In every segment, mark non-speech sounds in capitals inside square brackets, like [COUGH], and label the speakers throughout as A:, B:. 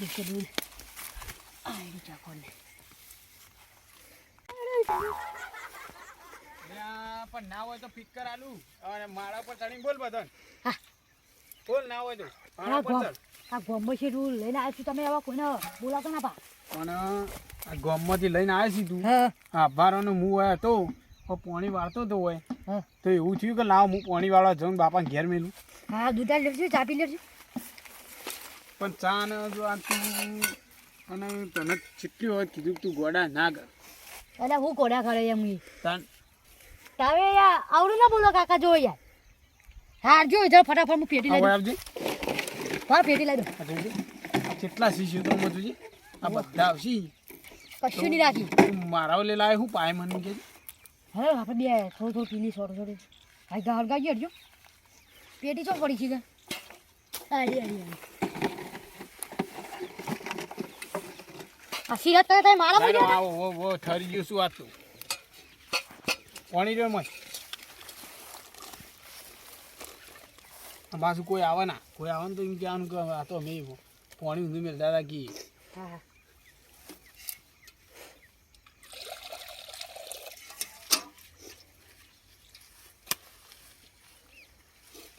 A: તો કે દૂર આઈ જા
B: પણ ના હોય તો ફિક્કર આલુ. અને મારા પર ચડી બોલ બધાને. બોલ ના હોય તો. મારા પર ચડ.
A: આ ગોમ્બો છે રૂલ લઈને આવ્યો છું તમે આવા કોઈને બોલાતો ના પા
B: પણ આ ગામમાંથી લઈને આવ્યા છી તું.
A: હા.
B: ભારાનો મું હોય તો પાણી વાળતો તો હોય. તો એવું થયું કે લાવ હું પાણી વાળવા જાઉં બાપા બાપાને ઘેર મેલું.
A: હા દૂધ લેજો ચા પી લેજો
B: પણ ચા ને જો આ તું અને તને કેટલી વખત કીધું તું ગોડા ના કર.
A: અરે હું ગોડા કરે એમ ઈ.
B: તન.
A: તાવે યાર આવડું ના બોલો કાકા જો યાર. હાર જો જો ફટાફટ હું પેટી લઈ દઉં
B: આવજે.
A: હા પેટી લઈ દઉં.
B: કેટલા શીશ્યું તો મજુજી આ બધા આવશી.
A: કશું નહીં રાખી.
B: મારા ઓલે લાવે હું પાય મને કે
A: હવે આપણે બે થોડું થોડું પીલી થોડું થોડું હાઈ ગાળ ગાઈ અડજો પેટી ચો પડી છે કે આડી આડી આડી આ સિરત કરે તારે મારા
B: લાલો આવો ઓ ઓ ઠરી ગયું શું આ તું? પાણી રહ્યો મત પાછું કોઈ આવે ના? કોઈ આવે ને તો એમ કહેવાનું કે આ તો અમે પાણી ઊંધું મેળતા હતા કી.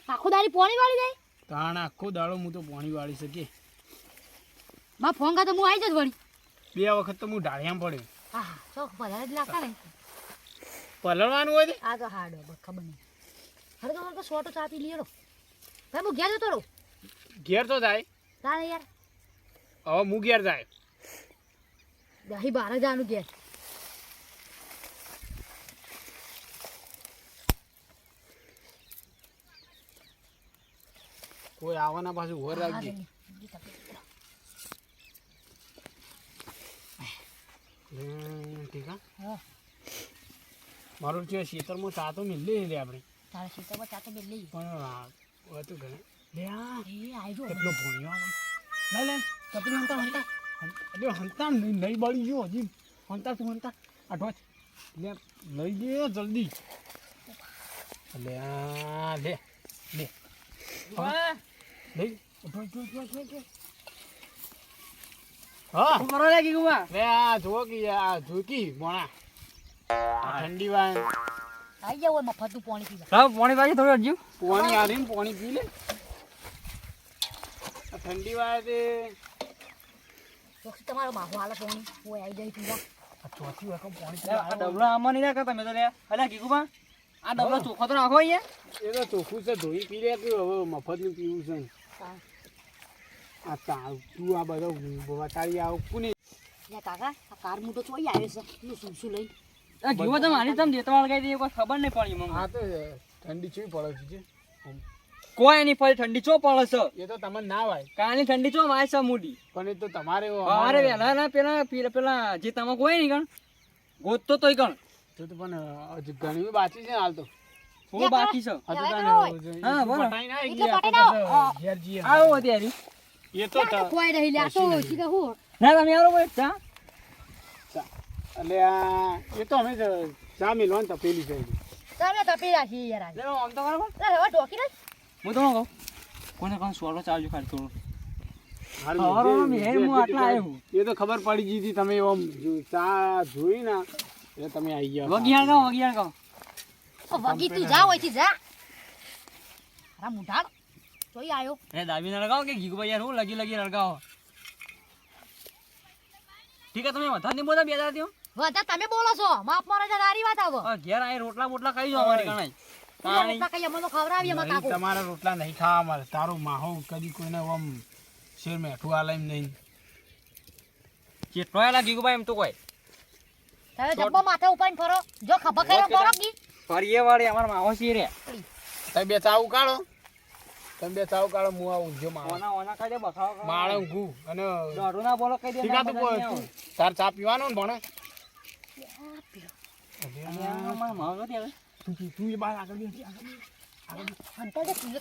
A: આખો દાડી પોણી વાળી જાય?
B: તાણ આખો દાડો હું તો પાણી વાળી શકીએ.
A: માં ફોન કાતો હું આવી જ વળી.
B: બે વખત તો હું ઢાળિયામાં પડ્યો.
A: હા ચોક જ લાગતા ને.
B: પલળવાનું હોય
A: આ તો હાડો ખબર નહીં હરે તો તો સોટો ચા પી લીધો ભાઈ હું ઘેર જતો રહું?
B: ઘેર તો થાય
A: તારે યાર?
B: હવે હું ઘેર જાય.
A: દહી બાર જવાનું ઘેર.
B: કોઈ આવવાના પાછું ઘર રાખજે. ઠીક હા? મારું છે ખેતરમાં ચા તો મિલી લે આપણે.
A: તારે સીતામાં ચા તો બે લઈ
B: પણ હતું ઘરે. લે આ.
A: એ જો
B: કેટલો ભણ્યો લે લે. કપડી હંતા હંતા. અરે હંતા નહીં બળી ગયો હજી. હંતા તું હંતા. આઠો લે લઈ દે જલ્દી. લે લે લે. લઈ. ઉઠો ઉઠો ઉઠો ઉઠો. હા.
C: કરો લાગી ગુમા
B: લે આ જો આ જોકી મોણા. આ ઠંડી વાય
A: આવી જાવ એમાં ફતું પાણી પી
C: લાવ પાણી પાછી થોડું અડજુ
B: પાણી આવીને પાણી પી લે. ઠંડી વાય તે.
A: ચોખ્ખી તમારો માહો હાલે પાણી. ઓય આવી જાય પીવા
B: આ ચોથી વખત પાણી
C: આ ડબલો આમાં નહીં રાખતા તમે તો લે. અલ્યા ગીગુમા આ ડબલો ચોખ્ખો તો રાખો અહીંયા.
B: એ તો ચોખ્ખું છે ધોઈ પી લે કે હવે મફતનું પીવું છે. આ તા આ બધો વટાડી આવ કોને?
A: કાકા આ કાર મોટો ચોઈ આવે છે. તું શું શું લઈ?
C: આ તો મારી તમે દેતો વાળ ગઈ કોઈ ખબર નહીં પડી મને.
B: આ તો ઠંડી ચેવી પડે છે
C: કોઈ નહીં ફરી ઠંડી ચો પડે છે?
B: એ તો તમને ના વાય.
C: કાની ઠંડી ચો માય છે મૂડી?
B: પણ એ તો તમારે
C: અમારે વહેલા ના પેલા પેલા જે તમે કોઈ નહીં ગણ. ગોતતો તોય ગણ.
B: તો તો પણ હજી ઘણી બાકી છે હાલ તો.
C: બાકી છે? હા,
B: જઈએ.
C: આવો અત્યારે
B: એ તો ત-
A: ખોઈ રહી લે આ તો સીધા હું
C: ના તમે આવો કોઈ ચા?
B: એટલે આ એ તો અમે ચા મિલવાનું તપેલી છે
A: તમે તપી રાખી યાર. આજે
C: લે આમ તો બરાબર
A: લે હવે ઢોકી દે
C: હું તમને કહું? કોને ચાલજો ખાલી થોડું? આટલા
B: જે- એ તો ખબર પડી ગઈ હતી તમે આમ ચા જોઈ ના એટલે તમે આવી ગયા.
C: વગિયાણ કહો વગિયાણ કહો.
A: ઓ વગી તું જા ઓયથી જા. મુઢાડ જોઈ આયો.
C: એ દાબીને લગાવો કે ઘીગુભાઈ યાર હું લગી લગી લગાવો. ઠીક છે તમે વધારે નહીં બોલા બે દાડા થયો.
A: તમે બોલો છો. માફ મારો જ નારી વાત આવો.
C: ઘેર આય રોટલા બોટલા ખાઈ જાઓ અમારી કણાઈ
B: તમારા રોટલા નહીં ખાવા મારે તારું માહો કદી કોઈને આમ શેર મેઠું આલે એમ નહીં.
C: કેટલો આલા ગીગુભાઈ એમ તો કોઈ.
A: તમે જબ્બો માથે ઉપાડીને ફરો. જો ખબર કરો કી.
C: ફરીએ વાળી અમારા માહો સી રે
B: તમે બે ચા કાઢો તમે બે ચાવ કાઢો હું આવું જો માળો.
C: ઓના ઓના ખાઈ બખાવ
B: માળો અને
C: દોઢું ના બોલો કઈ દે
B: ઠીક તું કોઈ- તાર ચા પીવાનો ને ભણે? તું તું- એ બાર આગળ
A: તું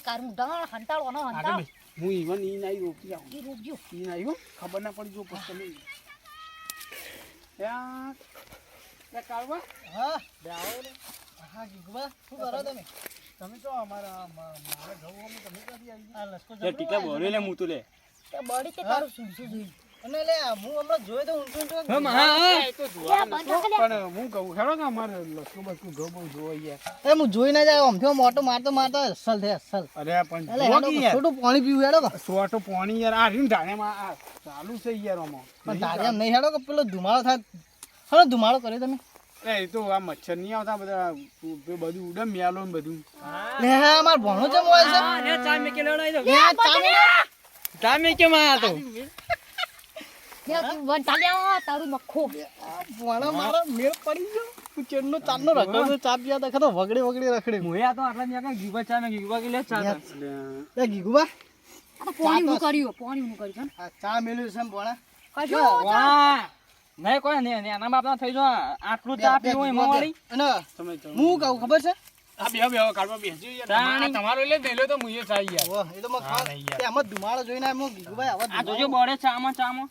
A: કાર ઓનો
B: આગળ હું ઈવન ઈ નાઈ રોકી આવું.
A: ઈ રોકજો
B: ઈ નાઈ હો ખબર ના પડી જો પછી તમે.
A: હા.
B: બે આવો ને.
A: હા ગીગવા શું કરો તમે?
B: તમે તો અમારા મારા ઘઉં અમે તમે ક્યાંથી આવી
D: આ લસકો
C: જો ટીકા બોલે લે હું તું લે.
A: તે બોડી કે તારું શું શું જોઈ.
D: અને લે હું હમણાં જોયો તો ઊંચું ઊંચું
C: હમ, હા, હા.
B: એ તો જોવા પણ હું કહું ખેડો કે અમારે લસકો બસકો ઘઉં બહુ જોવા યાર
D: એ હું જોઈ ના જાય આમ થયો મોટો મારતો મારતો અસલ થે અસલ.
B: અરે પણ
D: થોડું પાણી પીવું હેડો. કે.
B: પાણી યાર આ રહ્યું ને ઢાળેમાં આ ચાલુ છે યાર આમાં.
D: પણ તારે નહીં હેડો કે પેલો ધુમાડો થાય. હલો ધુમાડો કર્યો તમે.
B: એ તો આ મચ્છર નહીં આવતા બધા બધું મેલો ને બધું.
D: લે હા ભણો છે મોય છે.
C: હા, લે ચા મેકે લેવડાવી દો.
D: લે ચા મેં-
C: ચા મેકે માં તો.
A: લે તું વન ચાલ્યા તારું મખ્ખો
D: ભણો મારો મેળ પડી ગયો. તું ચેડનો ચાંદનો રગડો ચા પીવા દેખા તો વગડે વગડે રખડે.
C: આ તો આટલા ગીગવા ચા મેકે ગીગવા કે લે ચા
D: લે ગીગુબા
A: આ તો પાણી નું કર્યું પાણી નું કર્યું છે.
D: ચા મેલ્યું છે ભણા.
C: વાહ. નહીં કોઈ નહીં એના બાપના થઈ જો આટલું ચા પીવું એમાં વાળી
D: અને હું કહું ખબર છે?
B: આ બે બે કાઢવા બેસજો યાર તમારો- તમારો લે નહીં તો મુએ ચાઈ યાર.
D: ઓહ, એ તો મેં
B: હા,
D: ખા-
B: નહીં યાર.
D: તે આમાં ધુમાડો જોઈને આમ ગીગુભાઈ આવા
C: આ જોજો
D: ધુમાડો-
C: ચામાં ચામાં.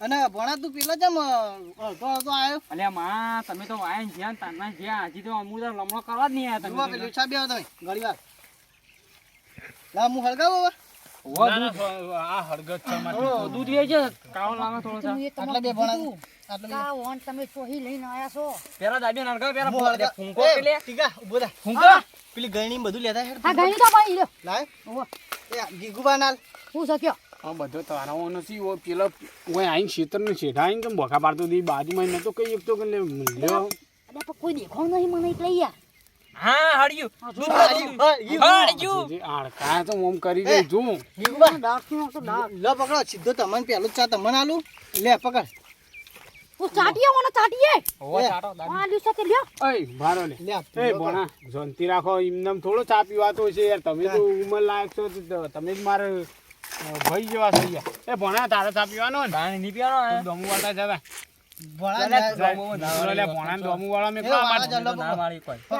D: અને ભણા તું પેલા જેમ અડધો અડધો આવ્યો
C: અલ્યા માં તમે તો વાયન જ્યાં તાના જ્યાં હજી તો અમુક તો લમણો કરવા જ નહીં આયા તમે
D: પેલું ચા બે તમે ઘણી વાર. લા હું હળગાવો હવે?
B: આ હળગત
C: દૂધ છે કાળો લાગે થોડો ચા
A: મેં
D: બે ભણા
A: કીધું.
D: આટલા
A: કે આ તમે ચોહી લઈને આયા છો?
C: પેલા દાબી નળગાવ પેલા
D: હું
C: ફૂંકો
D: હળગા-
C: ફૂંકો
D: એ,
C: કે લે
D: ટીકા, ઊભો થા.
C: ફૂંકો
D: પેલી ગયણી બધું લેતા હેડ.
A: હા ગઈ તો ભાઈ લ્યો.
D: લાય.
A: ઓહો.
D: એ ગીગુબા નાલ.
A: હું શક્યો?
B: આ બધો તારાઓ નથી ઓ પેલો ઓય આઈને ખેતરનું શેઠા આઈને કેમ બોખા પાડતો બાજુમાં તો કઈ એક તો કે લે લ્યો.
A: અરે પણ કોઈ દેખાવ નહીં મને એટલે યાર.
C: હા
B: તો ઓમ કરી દે જો
D: ગીગુબા.
A: ડાક નો તો ડાક.
D: લો પકડો. સીધો તમને પેલો ચા તમને આલું. લે પકડ.
A: હું ચાટીએ મને ચાટીએ.
C: ઓવો ચાટો દાબી
A: આ લ્યો સાથે લ્યો.
B: ઓય ભારો લે.
D: લે
B: એ
D: પીલો
B: શાંતિ રાખો એમને થોડો ચા પીવાતો છે યાર. તમે તો ઉંમર લાયક છો તમે જ મારે ભાઈ જેવા છો યાર. એ ભણા તારે ચા પીવાનો ને?
C: નહીં પીવાનો
B: દમુ વાળા જતા
D: ભણા.
C: દમુ વાળી
B: મેં માર.
C: ના વાળી કોઈ તો.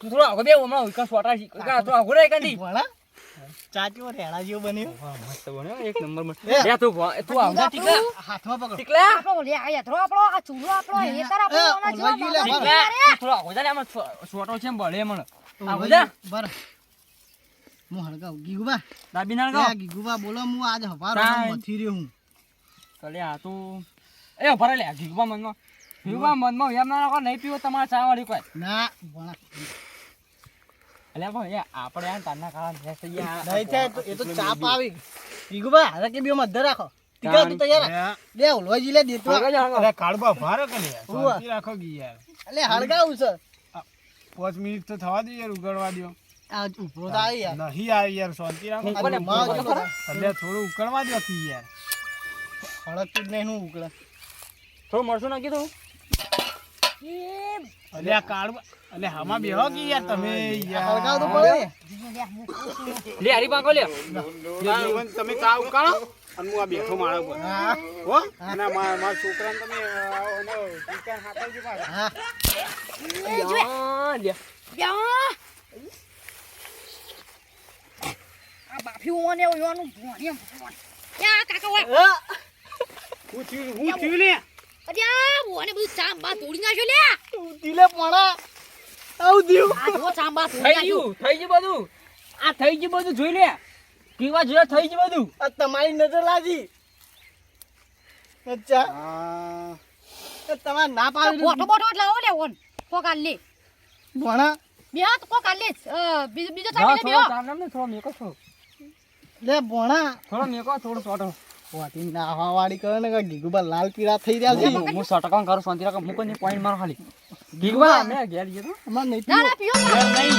C: થોડો આગળ બે, હમણાં સોટા શીખ. થોડો આગો રે
D: ભણા ચા કેવો રેડા જેવો બન્યો.
C: મસ્ત બન્યો, એક [LAUGHS] નંબર મસ્ત.
D: એ.
C: લે તું તું આવજે, ટીકલા.
D: હાથમાં પકડ
C: ટીકલા.
A: આપણો લે આ યાત્રો આપણો આ ચૂલો આપણો હેતર આપણો ઓના જેવા
C: ટીકલા, થોડો આગો જા લે, આમાં છો- છે બળે મને. આગો જા.
D: બરાબર હું હળગાવ. ગીગુબા.
C: દાબી ના
D: હળગાવ. ગીગુબા બોલો હું આજ હવારો મથી રહ્યો હું.
C: કલે આ તો એ ભરે લે ગીગુબા મનમાં. ગીગુબા મનમાં એમ ના રાખો નહીં પીવો તમારે ચા વાળી કોઈ.
D: ના ભણા.
C: એટલે પણ આપણે આ તારના કાળા ભેંસ થઈ ગયા.
D: નહીં થાય એ તો ચાપ આવી. ગીગુબા હવે કે બે મધ્ય રાખો. ટીકા તું તૈયાર લે ઓલવાજી લે દેતો
C: હળગાવ જા, હળગાવ.
B: અરે કાળબા ભારો કે લે શાંતિ રાખો ગી યાર.
D: એટલે હળગાવું છે.
B: પાંચ મિનિટ તો થવા દે યાર ઉગાડવા દો.
D: આ ઉપરો તો આવી યાર.
B: નહીં આવે યાર શાંતિ રાખો. થોડું ઉકળવા દો કી યાર.
D: હળગતું જ નહીં હું ઉકળે.
C: થોડું મળશું નાખી દઉં.
A: એમ.
B: આ કાળબા એટલે હામાં બેહો કી યાર તમે
D: હળગાવ તો પડે.
A: લે હું કહું છું.
C: લે હરી પાંકો લે
B: તમે ચા ઉકાળો. અને હું આ બેઠો મારા ઉપર.
D: હો.
B: અને મારા મારા છોકરાને તમે અ, ઓનો ટીકા પાછા.
D: હા.
C: હા, લે
A: આ બાફી ઓને ઓનું ભોણિયમ ભોણ. કાકા ઓય
B: હું થયું હું થયું લે
A: અરે આ ઓને બધું ચાંબા તોડી નાખ્યો લે.
D: દિલે પણા. આવું દ્યું
A: આ જો ચાંબા તોડી નાખ્યો.
C: ગયું થઈ ગયું બધું. આ થઈ ગયું બધું જોઈ લે. કેવા જોયા થઈ ગયું બધું.
D: આ તમારી નજર લાગી. અચ્છા. એ ના પાડી
A: બોટો બોટો એટલે લે ઓન. લે.
D: ભણા
A: બે કોકાલ લે. બીજો બીજો
C: હા,
A: લે બે.
C: ચાર નામ ને થોડો મેકો થોડો
D: લે ભણા
C: થોડો મેકો થોડો સોટો
D: વાતી નાહવા વાળી કરે ને કે ગીગુબા લાલ પીળા થઈ રહ્યા છે.
C: હું સટકાં કરું શાંતિ રાખો મૂકો ને પોઈન્ટ મારો ખાલી. ગીગવા મેં ઘેર ગયો તો.
D: અમાર નહીં
A: ના પીઓ.
C: નહીં